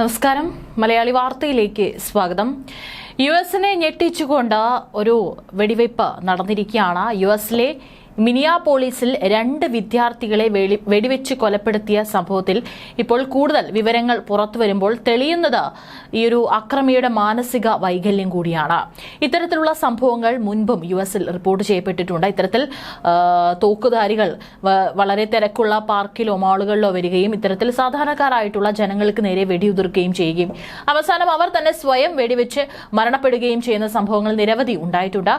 നമസ്കാരം. മലയാളി വാർത്തയിലേക്ക് സ്വാഗതം. യു എസിനെ ഞെട്ടിച്ചുകൊണ്ട് ഒരു വെടിവയ്പ് നടന്നിരിക്കുകയാണ്. യു എസിലെ മിനിയാപോളിസിൽ രണ്ട് വിദ്യാർത്ഥികളെ വെടിവെച്ച് കൊലപ്പെടുത്തിയ സംഭവത്തിൽ ഇപ്പോൾ കൂടുതൽ വിവരങ്ങൾ പുറത്തു വരുമ്പോൾ തെളിയുന്നത് ഈ ഒരു അക്രമിയുടെ മാനസിക വൈകല്യം കൂടിയാണ്. ഇത്തരത്തിലുള്ള സംഭവങ്ങൾ മുൻപും യു എസിൽ റിപ്പോർട്ട് ചെയ്യപ്പെട്ടിട്ടുണ്ട്. ഇത്തരത്തിൽ തോക്കുധാരികൾ വളരെ തിരക്കുള്ള പാർക്കിലോ മാളുകളിലോ വരികയും ഇത്തരത്തിൽ സാധാരണക്കാരായിട്ടുള്ള ജനങ്ങൾക്ക് നേരെ വെടിയുതിർക്കുകയും ചെയ്യുകയും അവസാനം അവർ തന്നെ സ്വയം വെടിവെച്ച് മരണപ്പെടുകയും ചെയ്യുന്ന സംഭവങ്ങൾ നിരവധി ഉണ്ടായിട്ടുണ്ട്.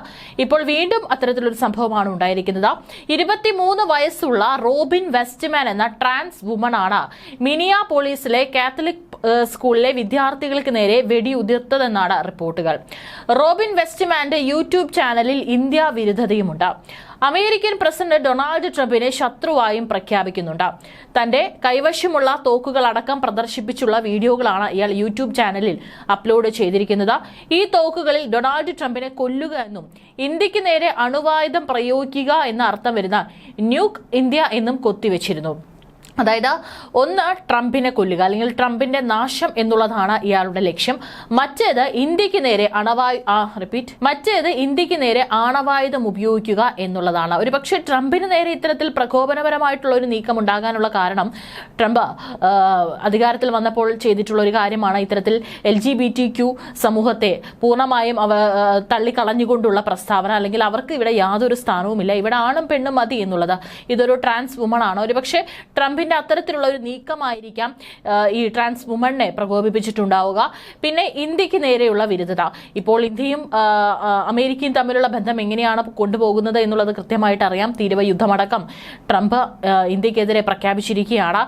ഇപ്പോൾ വീണ്ടും അത്തരത്തിലൊരു സംഭവമാണ് ഉണ്ടായിരിക്കുന്നത്. ഇരുപത്തിമൂന്ന് വയസ്സുള്ള റോബിൻ വെസ്റ്റ്മാൻ എന്ന ട്രാൻസ് വുമൺ ആണ് മിനിയ പോലീസിലെ കാത്തലിക് സ്കൂളിലെ വിദ്യാർത്ഥികൾക്ക് നേരെ വെടിയുതിർത്തതെന്നാണ് റിപ്പോർട്ടുകൾ. റോബിൻ വെസ്റ്റ്മാന്റെ യൂട്യൂബ് ചാനലിൽ ഇന്ത്യ വിരുദ്ധതയുമുണ്ട്. അമേരിക്കൻ പ്രസിഡന്റ് ഡൊണാൾഡ് ട്രംപിനെ ശത്രുവായും പ്രഖ്യാപിക്കുന്നുണ്ട്. തന്റെ കൈവശമുള്ള തോക്കുകൾ അടക്കം പ്രദർശിപ്പിച്ചുള്ള വീഡിയോകളാണ് ഇയാൾ യൂട്യൂബ് ചാനലിൽ അപ്ലോഡ് ചെയ്തിരിക്കുന്നത്. ഈ തോക്കുകളിൽ ഡൊണാൾഡ് ട്രംപിനെ കൊല്ലുക എന്നും ഇന്ത്യയ്ക്ക് നേരെ അണുവായുധം പ്രയോഗിക്കുക എന്ന അർത്ഥം വരുന്ന ന്യൂക്ക് ഇന്ത്യ എന്നും കൊത്തിവെച്ചിരുന്നു. അതായത് ഒന്ന് ട്രംപിനെ കൊല്ലുക അല്ലെങ്കിൽ ട്രംപിന്റെ നാശം എന്നുള്ളതാണ് ഇയാളുടെ ലക്ഷ്യം. മറ്റേത് ഇന്ത്യയ്ക്ക് നേരെ അണവായു ആ റിപ്പീറ്റ് മറ്റേത് ഇന്ത്യയ്ക്ക് നേരെ ആണവായുധം ഉപയോഗിക്കുക എന്നുള്ളതാണ്. ഒരു പക്ഷേ ട്രംപിന് നേരെ ഇത്തരത്തിൽ പ്രകോപനപരമായിട്ടുള്ള ഒരു നീക്കം ഉണ്ടാകാനുള്ള കാരണം ട്രംപ് അധികാരത്തിൽ വന്നപ്പോൾ ചെയ്തിട്ടുള്ള ഒരു കാര്യമാണ് ഇത്തരത്തിൽ L G B T Q സമൂഹത്തെ പൂർണമായും അവ തള്ളിക്കളഞ്ഞുകൊണ്ടുള്ള പ്രസ്താവന അല്ലെങ്കിൽ അവർക്ക് ഇവിടെ യാതൊരു സ്ഥാനവുമില്ല. ഇവിടെ ആണും പെണ്ണും മതി എന്നുള്ളത് ഇതൊരു ട്രാൻസ് വുമൺ ആണ് ഒരു പക്ഷേ ട്രംപിന്റെ അത്തരത്തിലുള്ള ഒരു നീക്കമായിരിക്കാം ഈ ട്രാൻസ് വുമണിനെ പ്രകോപിപ്പിച്ചിട്ടുണ്ടാവുക. പിന്നെ ഇന്ത്യയ്ക്ക് നേരെയുള്ള വിരുദ്ധത. ഇപ്പോൾ ഇന്ത്യയും അമേരിക്കയും തമ്മിലുള്ള ബന്ധം എങ്ങനെയാണ് കൊണ്ടുപോകുന്നത് എന്നുള്ളത് കൃത്യമായിട്ട് അറിയാം. തീരുവ യുദ്ധമടക്കം ട്രംപ് ഇന്ത്യക്കെതിരെ പ്രഖ്യാപിച്ചിരിക്കുകയാണ്.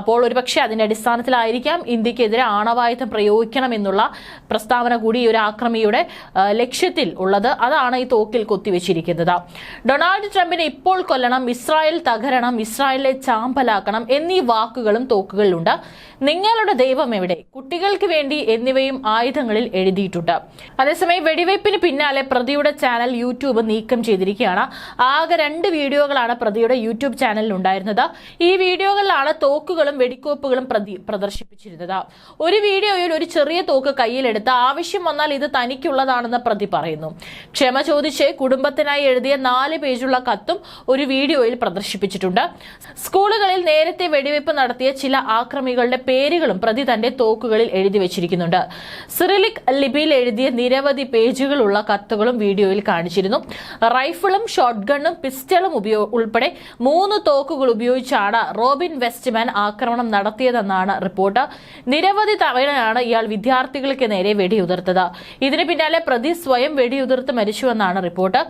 അപ്പോൾ ഒരുപക്ഷെ അതിന്റെ അടിസ്ഥാനത്തിലായിരിക്കാം ഇന്ത്യക്കെതിരെ ആണവായുധം പ്രയോഗിക്കണം എന്നുള്ള പ്രസ്താവന കൂടി ഈ ഒരു ആക്രമിയുടെ ലക്ഷ്യത്തിൽ ഉള്ളത്. അതാണ് ഈ തോക്കിൽ കൊത്തിവെച്ചിരിക്കുന്നത്. ഡൊണാൾഡ് ട്രംപിനെ ഇപ്പോൾ കൊല്ലണം ഇസ്രായേൽ തകരണം ഇസ്രായേലിനെ ചാമ്പലാക്കണം എന്നീ വാക്കുകളും തോക്കുകളിലുണ്ട് നിങ്ങളുടെ ദൈവം എവിടെ? കുട്ടികൾക്ക് വേണ്ടി എന്നിവയും ആയുധങ്ങളിൽ എഴുതിയിട്ടുണ്ട്. അതേസമയം വെടിവയ്പ്പിന് പിന്നാലെ പ്രതിയുടെ ചാനൽ യൂട്യൂബ് നീക്കം ചെയ്തിരിക്കുകയാണ്. ആകെ രണ്ട് വീഡിയോകളാണ് പ്രതിയുടെ യൂട്യൂബ് ചാനലിൽ ഉണ്ടായിരുന്നത്. ഈ വീഡിയോകളിലാണ് തോക്കുകളും വെടിക്കോപ്പുകളും പ്രതി പ്രദർശിപ്പിച്ചിരുന്നത്. ഒരു വീഡിയോയിൽ ഒരു ചെറിയ തോക്ക് കയ്യിലെടുത്ത് ആവശ്യം വന്നാൽ ഇത് തനിക്കുള്ളതാണെന്ന് പ്രതി പറയുന്നു. ക്ഷമ ചോദിച്ച് കുടുംബത്തിനായി എഴുതിയ നാല് പേജുള്ള കത്തും ഒരു വീഡിയോയിൽ പ്രദർശിപ്പിച്ചിട്ടുണ്ട്. സ്കൂളുകളിൽ നേരത്തെ വെടിവെപ്പ് നടത്തിയ ചില ആക്രമികളുടെ പേരുകളും പ്രതി തന്റെ തോക്കുകളിൽ എഴുതി വെച്ചിരിക്കുന്നുണ്ട്. സിറിലിക് ലിപിയിൽ എഴുതിയ നിരവധി പേജുകളുള്ള കത്തുകളും വീഡിയോയിൽ കാണിച്ചിരുന്നു. റൈഫിളും ഷോട്ട് ഗണ്ണും പിസ്റ്റളും ഉൾപ്പെടെ മൂന്ന് തോക്കുകൾ ഉപയോഗിച്ചാണ് റോബിൻ വെസ്റ്റ്മാൻ ആക്രമണം നടത്തിയതെന്നാണ് റിപ്പോർട്ട്. നിരവധി തവണയാണ് ഇയാൾ വിദ്യാർത്ഥികൾക്ക് നേരെ വെടിയുതിർത്തത്. ഇതിന് പിന്നാലെ പ്രതി സ്വയം വെടിയുതിർത്ത് മരിച്ചുവെന്നാണ് റിപ്പോർട്ട്.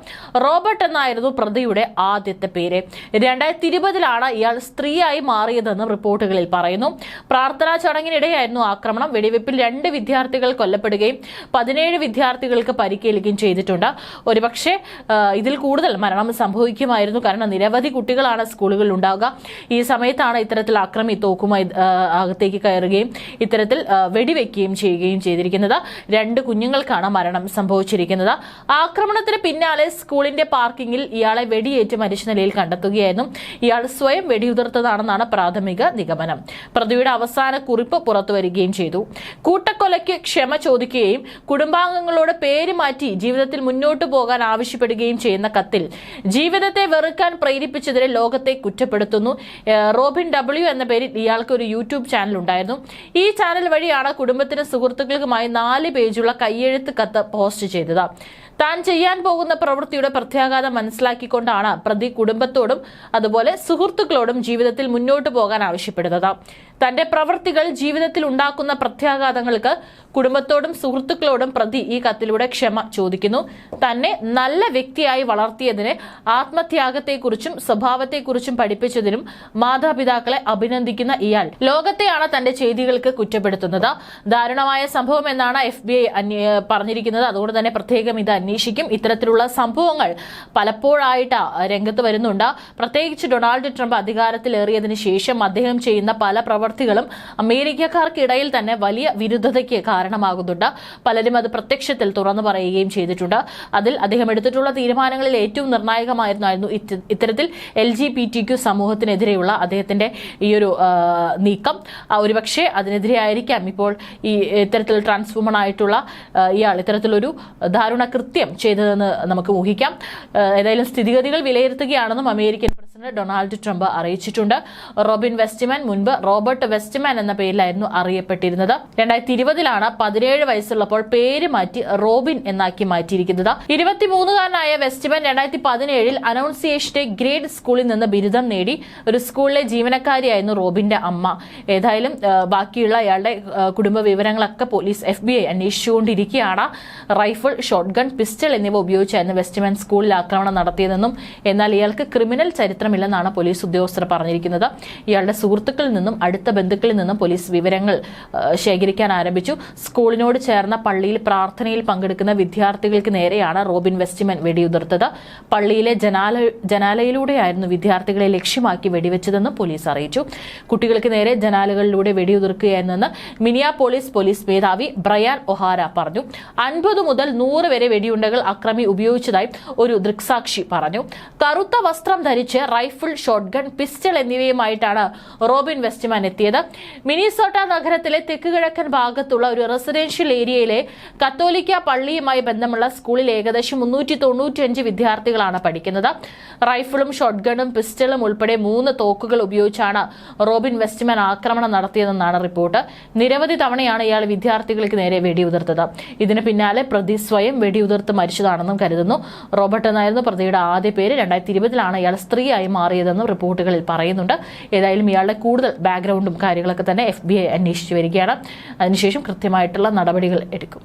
റോബർട്ട് എന്നായിരുന്നു പ്രതിയുടെ ആദ്യത്തെ പേര്. രണ്ടായിരത്തി ഇരുപതിലാണ് ഇയാൾ സ്ത്രീയായി മാറിയതെന്നും റിപ്പോർട്ടുകളിൽ പറയുന്നു. പ്രാർത്ഥനാ ചടങ്ങിനിടെയായിരുന്നു ആക്രമണം. വെടിവെപ്പിൽ രണ്ട് വിദ്യാർത്ഥികൾ കൊല്ലപ്പെടുകയും പതിനേഴ് വിദ്യാർത്ഥികൾക്ക് പരിക്കേൽക്കുകയും ചെയ്തിട്ടുണ്ട്. ഒരുപക്ഷെ ഇതിൽ കൂടുതൽ മരണം സംഭവിക്കുമായിരുന്നു. കാരണം നിരവധി കുട്ടികളാണ് സ്കൂളുകളിൽ ഉണ്ടാവുക. ഈ സമയത്താണ് ഇത്തരത്തിൽ അക്രമി തോക്കുമായി അകത്തേക്ക് കയറുകയും ഇത്തരത്തിൽ വെടിവെക്കുകയും ചെയ്യുകയും ചെയ്തിരിക്കുന്നത്. രണ്ട് കുഞ്ഞുങ്ങൾക്കാണ് മരണം സംഭവിച്ചിരിക്കുന്നത്. ആക്രമണത്തിന് പിന്നാലെ സ്കൂളിന്റെ പാർക്കിംഗിൽ ഇയാളെ വെടിയേറ്റ് മരിച്ച നിലയിൽ കണ്ടെത്തുകയായിരുന്നു. ഇയാൾ സ്വയം വെടിയുതിർത്തതാണെന്നാണ് പ്രാഥമിക നിഗമനം. പ്രതിയുടെ അവസാന കുറിപ്പ് പുറത്തുവരികയും ചെയ്തു. കൂട്ടക്കൊലയ്ക്ക് ക്ഷമ ചോദിക്കുകയും കുടുംബാംഗങ്ങളോട് പേര് മാറ്റി ജീവിതത്തിൽ മുന്നോട്ടു പോകാൻ ആവശ്യപ്പെടുകയും ചെയ്യുന്ന കത്തിൽ ജീവിതത്തെ വെറുക്കാൻ പ്രേരിപ്പിച്ചതിനെ ലോകത്തെ കുറ്റപ്പെടുത്തുന്നു. റോബിൻ ഡബ്ല്യു എന്ന പേരിൽ ഇയാൾക്ക് ഒരു യൂട്യൂബ് ചാനൽ ഉണ്ടായിരുന്നു. ഈ ചാനൽ വഴിയാണ് കുടുംബത്തിനും സുഹൃത്തുക്കൾക്കുമായി നാല് പേജുള്ള കയ്യെഴുത്ത് കത്ത് പോസ്റ്റ് ചെയ്തത്. താൻ ചെയ്യാൻ പോകുന്ന പ്രവൃത്തിയുടെ പ്രത്യാഘാതം മനസ്സിലാക്കിക്കൊണ്ടാണ് പ്രതി കുടുംബത്തോടും അതുപോലെ സുഹൃത്തുക്കളോടും ജീവിതത്തിൽ മുന്നോട്ട് പോകാൻ ആവശ്യപ്പെടുന്നത്. തന്റെ പ്രവൃത്തികൾ ജീവിതത്തിൽ ഉണ്ടാക്കുന്ന പ്രത്യാഘാതങ്ങൾക്ക് കുടുംബത്തോടും സുഹൃത്തുക്കളോടും പ്രതി ഈ കത്തിലൂടെ ക്ഷമ ചോദിക്കുന്നു. തന്നെ നല്ല വ്യക്തിയായി വളർത്തിയതിന് ആത്മത്യാഗത്തെക്കുറിച്ചും സ്വഭാവത്തെക്കുറിച്ചും പഠിപ്പിച്ചതിനും മാതാപിതാക്കളെ അഭിനന്ദിക്കുന്ന ഇയാൾ ലോകത്തെയാണ് തന്റെ ചെയ്തികൾക്ക് കുറ്റപ്പെടുത്തുന്നത്. ദാരുണമായ സംഭവം എന്നാണ് എഫ് ബി ഐ പറഞ്ഞിരിക്കുന്നത്. അതുകൊണ്ട് തന്നെ പ്രത്യേകം ഇത് അന്വേഷിക്കും. ഇത്തരത്തിലുള്ള സംഭവങ്ങൾ പലപ്പോഴായിട്ട് രംഗത്ത് വരുന്നുണ്ട്. പ്രത്യേകിച്ച് ഡൊണാൾഡ് ട്രംപ് അധികാരത്തിലേറിയതിനു ശേഷം അദ്ദേഹം ചെയ്യുന്ന പല പ്രവർത്തനങ്ങളും പ്രവർത്തികളും അമേരിക്കക്കാർക്കിടയിൽ തന്നെ വലിയ വിരുദ്ധതയ്ക്ക് കാരണമാകുന്നുണ്ട്. പലരും അത് പ്രത്യക്ഷത്തിൽ തുറന്നു പറയുകയും ചെയ്തിട്ടുണ്ട്. അതിൽ അദ്ദേഹം എടുത്തിട്ടുള്ള തീരുമാനങ്ങളിൽ ഏറ്റവും നിർണായകമായിരുന്നായിരുന്നു ഇത്തരത്തിൽ L G P T Q സമൂഹത്തിനെതിരെയുള്ള അദ്ദേഹത്തിന്റെ ഈ ഒരു നീക്കം. ഒരുപക്ഷെ അതിനെതിരെയായിരിക്കാം ഇപ്പോൾ ഈ ഇത്തരത്തിൽ ട്രാൻസ്ഫോമൺ ആയിട്ടുള്ള ഇയാൾ ഇത്തരത്തിലൊരു ദാരുണ കൃത്യം ചെയ്തതെന്ന് നമുക്ക് ഊഹിക്കാം. ഏതായാലും സ്ഥിതിഗതികൾ വിലയിരുത്തുകയാണെന്നും അമേരിക്കൻ പ്രസിഡന്റ് ഡൊണാൾഡ് ട്രംപ് അറിയിച്ചിട്ടുണ്ട്. റോബിൻ വെസ്റ്റ്മാൻ മുൻപ് റോബർട്ട് വെസ്റ്റ്മാൻ എന്ന പേരിലായിരുന്നു അറിയപ്പെട്ടിരുന്നത്. രണ്ടായിരത്തി ഇരുപതിലാണ് പതിനേഴ് വയസ്സുള്ളപ്പോൾ പേര് മാറ്റി റോബിൻ എന്നാക്കി മാറ്റിയിരിക്കുന്നത്. ഇരുപത്തിമൂന്നുകാരനായ വെസ്റ്റ്മാൻ രണ്ടായിരത്തി പതിനേഴിൽ അനൗൺസിയേഷന്റെ ഗ്രേഡ് സ്കൂളിൽ നിന്ന് ബിരുദം നേടി. ഒരു സ്കൂളിലെ ജീവനക്കാരിയായിരുന്നു റോബിന്റെ അമ്മ. ഏതായാലും ബാക്കിയുള്ള അയാളുടെ കുടുംബ വിവരങ്ങളൊക്കെ പോലീസ് എഫ് ബി ഐ അന്വേഷിച്ചുകൊണ്ടിരിക്കുകയാണ്. റൈഫിൾ ഷോട്ട് ഗൺ പിസ്റ്റൾ എന്നിവ ഉപയോഗിച്ചായിരുന്നു വെസ്റ്റ്മാൻ സ്കൂളിൽ ആക്രമണം നടത്തിയതെന്നും എന്നാൽ ഇയാൾക്ക് ക്രിമിനൽ ചരിത്രമില്ലെന്നാണ് പോലീസ് ഉദ്യോഗസ്ഥർ പറഞ്ഞിരിക്കുന്നത്. ഇയാളുടെ സുഹൃത്തുക്കളിൽ നിന്നും അടുത്ത ബന്ധുക്കളിൽ നിന്നും പോലീസ് വിവരങ്ങൾ ശേഖരിക്കാൻ ആരംഭിച്ചു. സ്കൂളിനോട് ചേർന്ന പള്ളിയിൽ പ്രാർത്ഥനയിൽ പങ്കെടുക്കുന്ന വിദ്യാർത്ഥികൾക്ക് നേരെയാണ് റോബിൻ വെസ്റ്റിമൻ വെടിയുതിർത്തത്. പള്ളിയിലെ ജനാല ജനാലയിലൂടെയായിരുന്നു വിദ്യാർത്ഥികളെ ലക്ഷ്യമാക്കി വെടിവെച്ചതെന്ന് പോലീസ് അറിയിച്ചു. കുട്ടികൾക്ക് നേരെ ജനാലകളിലൂടെ വെടിയുതിർക്കുകയായിരുന്നെന്ന് മിനിയാ പോലീസ് പോലീസ് മേധാവി ബ്രയാൻ ഒഹാര പറഞ്ഞു. അൻപത് മുതൽ നൂറ് വരെ വെടിയുണ്ടകൾ അക്രമി ഉപയോഗിച്ചതായി ഒരു ദൃക്സാക്ഷി പറഞ്ഞു. കറുത്ത വസ്ത്രം ധരിച്ച് റൈഫിൾ ഷോട്ട് ഗൺ പിസ്റ്റൾ എന്നിവയുമായിട്ടാണ് റോബിൻ വെസ്റ്റ്മാൻ എത്തിയത്. മിനിസോട്ട നഗരത്തിലെ തെക്കുകിഴക്കൻ ഭാഗത്തുള്ള ഒരു റെസിഡൻഷ്യൽ ഏരിയയിലെ കത്തോലിക്ക പള്ളിയുമായി ബന്ധമുള്ള സ്കൂളിൽ ഏകദേശം മുന്നൂറ്റി തൊണ്ണൂറ്റിയഞ്ച് വിദ്യാർത്ഥികളാണ് പഠിക്കുന്നത്. റൈഫിളും ഷോട്ട് ഗണ്ണും പിസ്റ്റളും ഉൾപ്പെടെ മൂന്ന് തോക്കുകൾ ഉപയോഗിച്ചാണ് റോബിൻ വെസ്റ്റ്മാൻ ആക്രമണം നടത്തിയതെന്നാണ് റിപ്പോർട്ട്. നിരവധി തവണയാണ് ഇയാൾ വിദ്യാർത്ഥികൾക്ക് നേരെ വെടിയുതിർത്തത്. ഇതിന് പിന്നാലെ പ്രതി സ്വയം വെടിയുതിർത്ത് മരിച്ചതാണെന്നും കരുതുന്നു. റോബർട്ട് എന്നായിരുന്നു പ്രതിയുടെ ആദ്യ പേര് രണ്ടായിരത്തി ഇരുപതിലാണ് ഇയാൾ പ്രതിയായി മാറിയതെന്നും റിപ്പോർട്ടുകളിൽ പറയുന്നുണ്ട്. ഏതായാലും ഇയാളുടെ കൂടുതൽ ബാക്ക്ഗ്രൗണ്ടും കാര്യങ്ങളൊക്കെ തന്നെ എഫ് ബി ഐ അന്വേഷിച്ചു വരികയാണ്. അതിനുശേഷം കൃത്യമായിട്ടുള്ള നടപടികൾ എടുക്കും.